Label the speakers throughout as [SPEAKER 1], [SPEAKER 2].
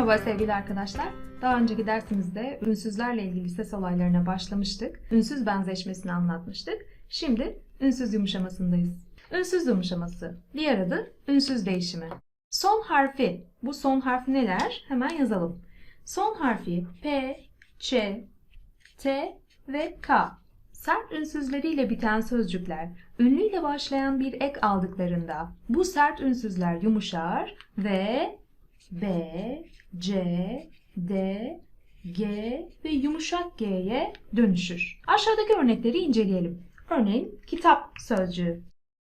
[SPEAKER 1] Merhaba sevgili arkadaşlar. Daha önceki dersimizde ünsüzlerle ilgili ses olaylarına başlamıştık. Ünsüz benzeşmesini anlatmıştık. Şimdi ünsüz yumuşamasındayız. Ünsüz yumuşaması. Diğer adı ünsüz değişimi. Son harfi. Bu son harf neler? Hemen yazalım. Son harfi P, Ç, T ve K. Sert ünsüzleriyle biten sözcükler ünlüyle başlayan bir ek aldıklarında bu sert ünsüzler yumuşar ve B, C, D, G ve yumuşak G'ye dönüşür. Aşağıdaki örnekleri inceleyelim. Örneğin kitap sözcüğü.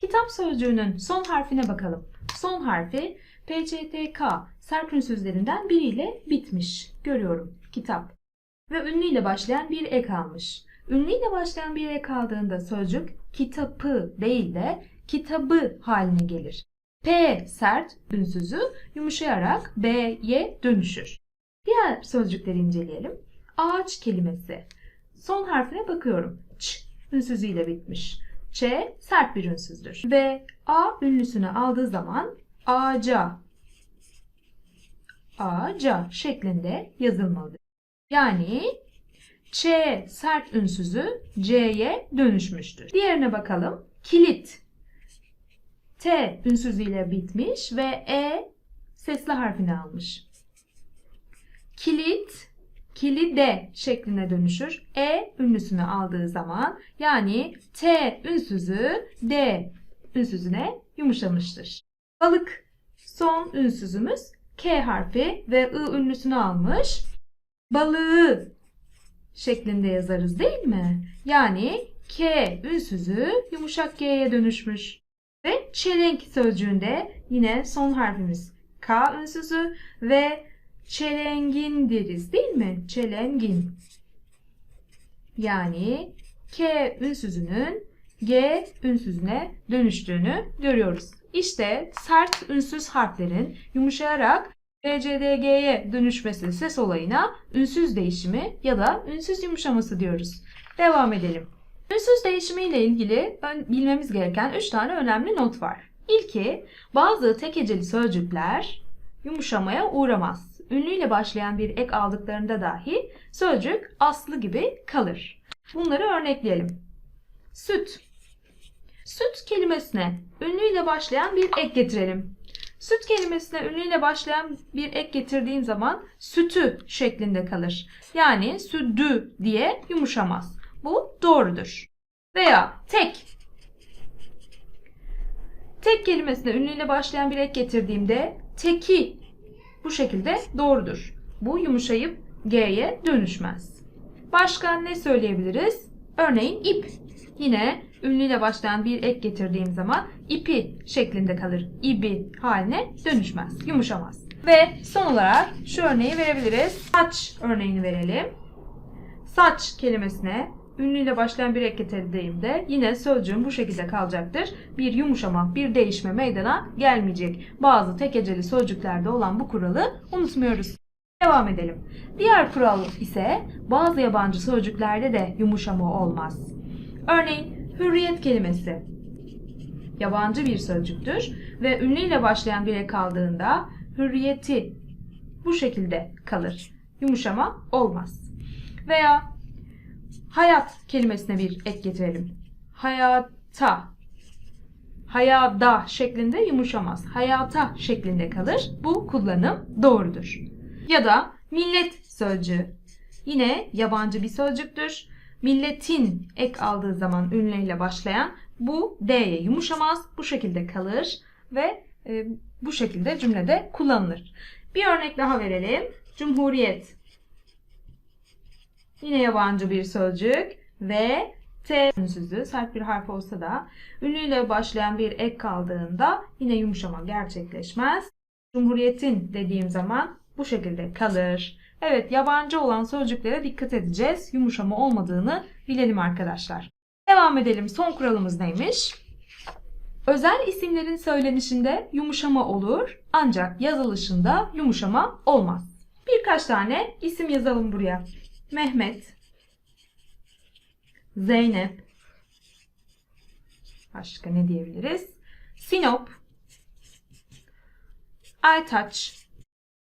[SPEAKER 1] Kitap sözcüğünün son harfine bakalım. Son harfi PCTK sert ünsüzlerinden biriyle bitmiş. Görüyorum. Kitap. Ve ünlüyle başlayan bir ek almış. Ünlüyle başlayan bir ek aldığında sözcük kitapı değil de kitabı haline gelir. P sert ünsüzü yumuşayarak B'ye dönüşür. Diğer sözcükleri inceleyelim. Ağaç kelimesi. Son harfine bakıyorum. Ç ünsüzüyle bitmiş. Ç sert bir ünsüzdür. Ve A ünlüsünü aldığı zaman ağaca, ağaca şeklinde yazılmalıdır. Yani Ç sert ünsüzü C'ye dönüşmüştür. Diğerine bakalım. Kilit. T ünsüzüyle bitmiş ve E sesli harfini almış. Kilit, kilide şekline dönüşür. E ünlüsünü aldığı zaman yani T ünsüzü D ünsüzüne yumuşamıştır. Balık son ünsüzümüz K harfi ve I ünlüsünü almış. Balığı şeklinde yazarız değil mi? Yani K ünsüzü yumuşak G'ye dönüşmüş. Ve çelenk sözcüğünde yine son harfimiz K ünsüzü ve çelengin deriz değil mi? Çelengin. Yani K ünsüzünün G ünsüzüne dönüştüğünü görüyoruz. İşte sert ünsüz harflerin yumuşayarak BCDG'ye dönüşmesi ses olayına ünsüz değişimi ya da ünsüz yumuşaması diyoruz. Devam edelim. Ünsüz değişimi ile ilgili bilmemiz gereken 3 tane önemli not var. İlki bazı tek heceli sözcükler yumuşamaya uğramaz. Ünlüyle başlayan bir ek aldıklarında dahi sözcük aslı gibi kalır. Bunları örnekleyelim. Süt. Süt kelimesine ünlüyle başlayan bir ek getirelim. Süt kelimesine ünlüyle başlayan bir ek getirdiğin zaman sütü şeklinde kalır. Yani südü diye yumuşamaz. Bu doğrudur. Veya tek. Tek kelimesine ünlüyle başlayan bir ek getirdiğimde teki bu şekilde doğrudur. Bu yumuşayıp G'ye dönüşmez. Başka ne söyleyebiliriz? Örneğin ip. Yine ünlüyle başlayan bir ek getirdiğim zaman ipi şeklinde kalır. İbi haline dönüşmez, yumuşamaz. Ve son olarak şu örneği verebiliriz. Saç örneğini verelim. Saç kelimesine ünlüyle başlayan bir ek getirdiğimde yine sözcüğüm bu şekilde kalacaktır. Bir yumuşama, bir değişme meydana gelmeyecek. Bazı tek heceli sözcüklerde olan bu kuralı unutmuyoruz. Devam edelim. Diğer kural ise bazı yabancı sözcüklerde de yumuşama olmaz. Örneğin hürriyet kelimesi yabancı bir sözcüktür ve ünlüyle başlayan bir ek kaldığında hürriyeti bu şekilde kalır. Yumuşama olmaz. Veya hayat kelimesine bir ek getirelim. Hayata, hayada şeklinde yumuşamaz. Hayata şeklinde kalır. Bu kullanım doğrudur. Ya da millet sözcüğü. Yine yabancı bir sözcüktür. Milletin ek aldığı zaman ünlüyle başlayan bu D'ye yumuşamaz. Bu şekilde kalır ve e, bu şekilde cümlede kullanılır. Bir örnek daha verelim. Cumhuriyet. Yine yabancı bir sözcük ve T ünsüzü sert bir harf olsa da ünlüyle başlayan bir ek kaldığında yine yumuşama gerçekleşmez. Cumhuriyetin dediğim zaman bu şekilde kalır. Evet yabancı olan sözcüklere dikkat edeceğiz. Yumuşama olmadığını bilelim arkadaşlar. Devam edelim. Son kuralımız neymiş? Özel isimlerin söylenişinde yumuşama olur ancak yazılışında yumuşama olmaz. Birkaç tane isim yazalım buraya. Mehmet, Zeynep, başka ne diyebiliriz? Sinop, Aytaç,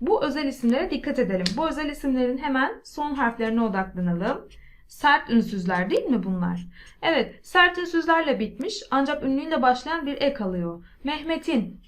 [SPEAKER 1] Bu özel isimlere dikkat edelim. Bu özel isimlerin hemen son harflerine odaklanalım. Sert ünsüzler değil mi bunlar? Evet, sert ünsüzlerle bitmiş ancak ünlüyle başlayan bir ek alıyor. Mehmet'in.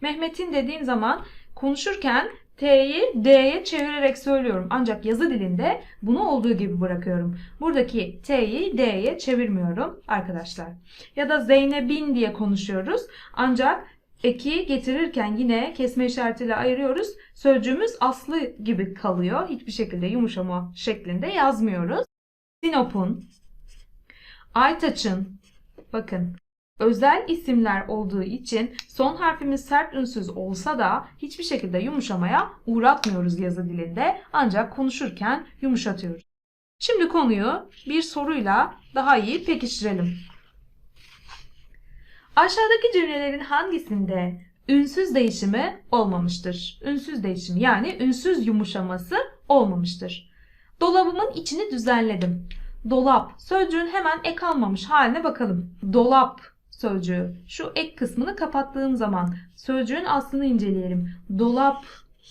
[SPEAKER 1] Mehmet'in dediğim zaman konuşurken T'yi D'ye çevirerek söylüyorum. Ancak yazı dilinde bunu olduğu gibi bırakıyorum. Buradaki T'yi D'ye çevirmiyorum arkadaşlar. Ya da Zeynep'in diye konuşuyoruz. Ancak eki getirirken yine kesme işaretiyle ayırıyoruz. Sözcüğümüz aslı gibi kalıyor. Hiçbir şekilde yumuşama şeklinde yazmıyoruz. Sinop'un, Aytaç'ın, bakın özel isimler olduğu için son harfimiz sert ünsüz olsa da hiçbir şekilde yumuşamaya uğratmıyoruz yazı dilinde. Ancak konuşurken yumuşatıyoruz. Şimdi konuyu bir soruyla daha iyi pekiştirelim. Aşağıdaki cümlelerin hangisinde ünsüz değişimi olmamıştır? Ünsüz değişimi yani ünsüz yumuşaması olmamıştır. Dolabımın içini düzenledim. Dolap sözcüğün hemen ek almamış haline bakalım. Dolap sözcüğü. Şu ek kısmını kapattığım zaman sözcüğün aslını inceleyelim. Dolap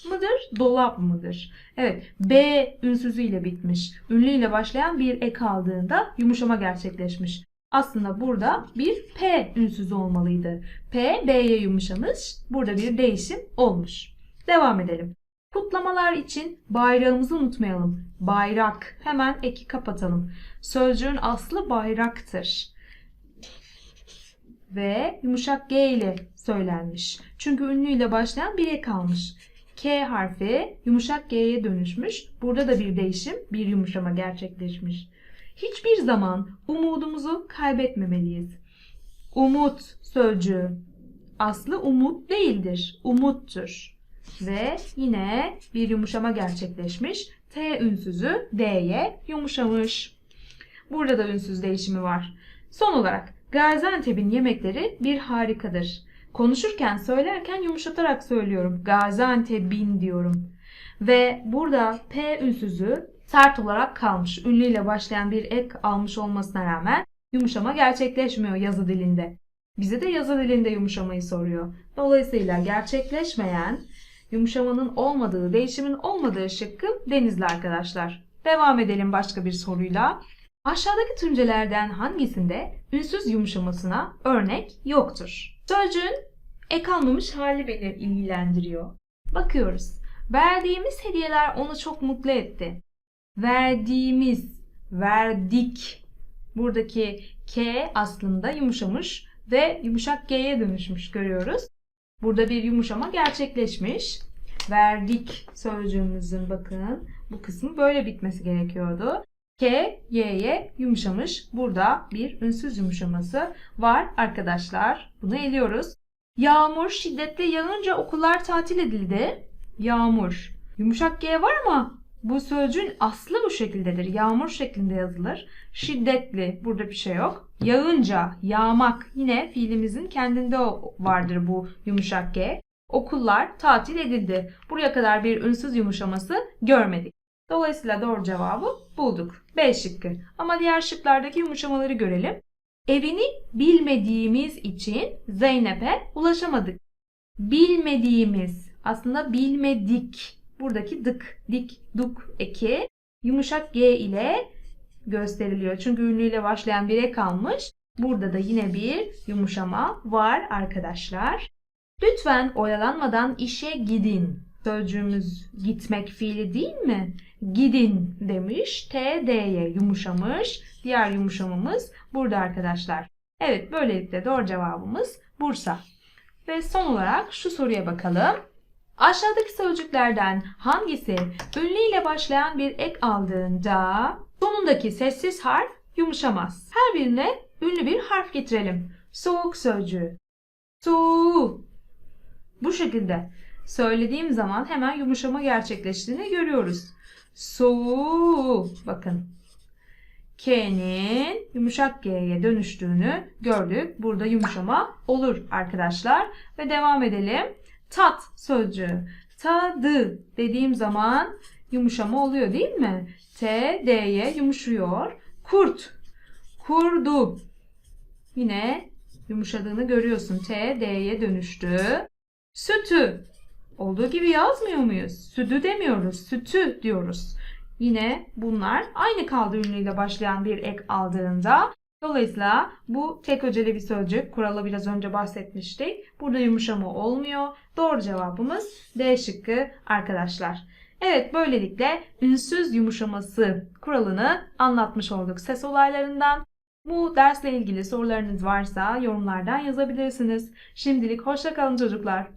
[SPEAKER 1] mıdır, dolap mıdır? Evet, B ünsüzüyle bitmiş. Ünlüyle başlayan bir ek aldığında yumuşama gerçekleşmiş. Aslında burada bir P ünsüzü olmalıydı. P, B'ye yumuşamış. Burada bir değişim olmuş. Devam edelim. Kutlamalar için bayrağımızı unutmayalım. Bayrak. Hemen eki kapatalım. Sözcüğün aslı bayraktır. Ve yumuşak G ile söylenmiş. Çünkü ünlüyle başlayan bir ek almış. K harfi yumuşak G'ye dönüşmüş. Burada da bir değişim, bir yumuşama gerçekleşmiş. Hiçbir zaman umudumuzu kaybetmemeliyiz. Umut sözcüğü aslı umut değildir, umuttur. Ve yine bir yumuşama gerçekleşmiş. T ünsüzü D'ye yumuşamış. Burada da ünsüz değişimi var. Son olarak Gaziantep'in yemekleri bir harikadır. Konuşurken söylerken yumuşatarak söylüyorum. Gaziantep'in diyorum. Ve burada P ünsüzü sert olarak kalmış. Ünlüyle başlayan bir ek almış olmasına rağmen yumuşama gerçekleşmiyor yazı dilinde. Bize de yazı dilinde yumuşamayı soruyor. Dolayısıyla gerçekleşmeyen, yumuşamanın olmadığı, değişimin olmadığı şıkkı denizli arkadaşlar. Devam edelim başka bir soruyla. Aşağıdaki tümcelerden hangisinde ünsüz yumuşamasına örnek yoktur? Sözcüğün ek almamış hali beni ilgilendiriyor. Bakıyoruz. Verdiğimiz hediyeler onu çok mutlu etti. Verdiğimiz, verdik. Buradaki K aslında yumuşamış ve yumuşak G'ye dönüşmüş görüyoruz. Burada bir yumuşama gerçekleşmiş. Verdik sözcüğümüzün bakın bu kısmı böyle bitmesi gerekiyordu. K, Y'ye yumuşamış. Burada bir ünsüz yumuşaması var arkadaşlar. Bunu eliyoruz. Yağmur şiddetle yağınca okullar tatil edildi. Yağmur. Yumuşak G var ama bu sözcüğün aslı bu şekildedir. Yağmur şeklinde yazılır. Şiddetli. Burada bir şey yok. Yağınca, yağmak. Yine fiilimizin kendinde vardır bu yumuşak G. Okullar tatil edildi. Buraya kadar bir ünsüz yumuşaması görmedik. Dolayısıyla doğru cevabı bulduk. B şıkkı. Ama diğer şıklardaki yumuşamaları görelim. Evini bilmediğimiz için Zeynep'e ulaşamadık. Bilmediğimiz aslında bilmedik. Buradaki dık, dik, duk eki yumuşak G ile gösteriliyor. Çünkü ünlüyle başlayan bir ek kalmış. Burada da yine bir yumuşama var arkadaşlar. Lütfen oyalanmadan işe gidin. Sözcüğümüz gitmek fiili değil mi? Gidin demiş. T, D'ye yumuşamış. Diğer yumuşamamız burada arkadaşlar. Evet böylelikle doğru cevabımız Bursa. Ve son olarak şu soruya bakalım. Aşağıdaki sözcüklerden hangisi ünlü ile başlayan bir ek aldığında sonundaki sessiz harf yumuşamaz? Her birine ünlü bir harf getirelim. Soğuk sözcüğü. Su. Bu şekilde söylediğim zaman hemen yumuşama gerçekleştiğini görüyoruz. Soğuk. Bakın. K'nin yumuşak G'ye dönüştüğünü gördük. Burada yumuşama olur arkadaşlar. Ve devam edelim. Tat sözcüğü. Tadı dediğim zaman yumuşama oluyor değil mi? T, D'ye yumuşuyor. Kurt. Kurdu. Yine yumuşadığını görüyorsun. T, D'ye dönüştü. Sütü. Olduğu gibi yazmıyor muyuz? Sütü demiyoruz, sütü diyoruz. Yine bunlar aynı kaldı ünlüyle başlayan bir ek aldığında dolayısıyla bu tek öceli bir sözcük. Kuralı biraz önce bahsetmiştik. Burada yumuşama olmuyor. Doğru cevabımız D şıkkı arkadaşlar. Evet böylelikle ünsüz yumuşaması kuralını anlatmış olduk ses olaylarından. Bu dersle ilgili sorularınız varsa yorumlardan yazabilirsiniz. Şimdilik hoşça kalın çocuklar.